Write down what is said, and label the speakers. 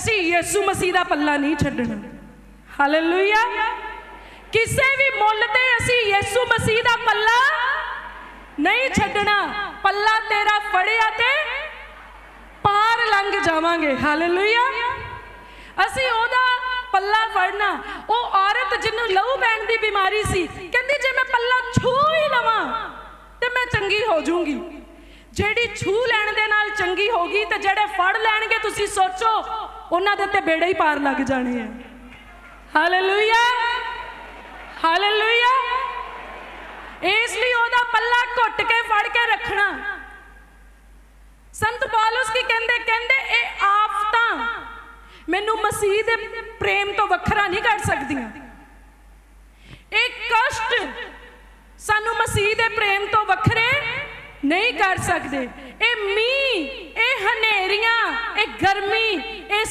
Speaker 1: ਅਸੀਂ ਯਿਸੂ ਮਸੀਹ ਦਾ ਪੱਲਾ ਨਹੀਂ ਛੱਡਣਾ। ਹਾਲੇਲੂਇਆ ਕਿਸੇ ਵੀ ਮੁੱਲ ਤੇ ਅਸੀਂ ਯਿਸੂ ਮਸੀਹ ਦਾ ਪੱਲਾ ਨਹੀਂ ਛੱਡਣਾ। ਪੱਲਾ ਤੇਰਾ ਫੜਿਆ ਤੇ ਪਾਰ ਲੰਘ ਜਾਵਾਂਗੇ। ਹਾਲੇਲੂਇਆ ਅਸੀਂ ਉਹਦਾ ਪੱਲਾ ਫੜਨਾ। ਉਹ ਔਰਤ ਜਿਹਨੂੰ ਲਹੂ ਪੈਣ ਦੀ ਬਿਮਾਰੀ ਸੀ, ਕਹਿੰਦੀ, ਜੇ ਮੈਂ ਪੱਲਾ ਛੂ ਹੀ ਲਵਾਂ, ਤੇ ਮੈਂ ਚੰਗੀ ਹੋ ਜਾਊਂਗੀ। ਜਿਹੜੀ ਛੂ ਲੈਣ ਦੇ ਨਾਲ ਚੰਗੀ ਹੋਗੀ ਤੇ ਜਿਹੜੇ ਫੜ ਲੈਣਗੇ, ਤੁਸੀਂ ਸੋਚੋ, ਉਹਨਾਂ ਦੇ ਤੇ ਬੇੜੇ ਹੀ ਪਾਰ ਲੱਗ ਜਾਣੇ ਆ। ਹਾਲੇਲੂਇਆ ਹਾਲੇਲੂਇਆ ਇਸ ਲਈ ਉਹਦਾ ਪੱਲਾ ਘੁੱਟ ਕੇ ਫੜ ਕੇ ਰੱਖਣਾ। ਸੰਤ ਪੌਲਸ ਕੀ ਕਹਿੰਦੇ? ਕਹਿੰਦੇ, ਇਹ ਆਫਤਾਂ ਮੈਨੂੰ ਮਸੀਹ ਦੇ ਪ੍ਰੇਮ ਤੋਂ ਵੱਖਰਾ ਨਹੀਂ ਕਰ ਸਕਦੀਆਂ। ਇਹ ਕਸ਼ਟ ਸਾਨੂੰ ਮਸੀਹ ਦੇ ਪ੍ਰੇਮ ਤੋਂ ਵੱਖਰੇ ਨਹੀਂ ਕਰ ਸਕਦੇ। ਇਹ ਮੀਂਹ ਇਹ ਹਨੇਰੀਆਂ ਇਹ ਗਰਮੀ ਇਹ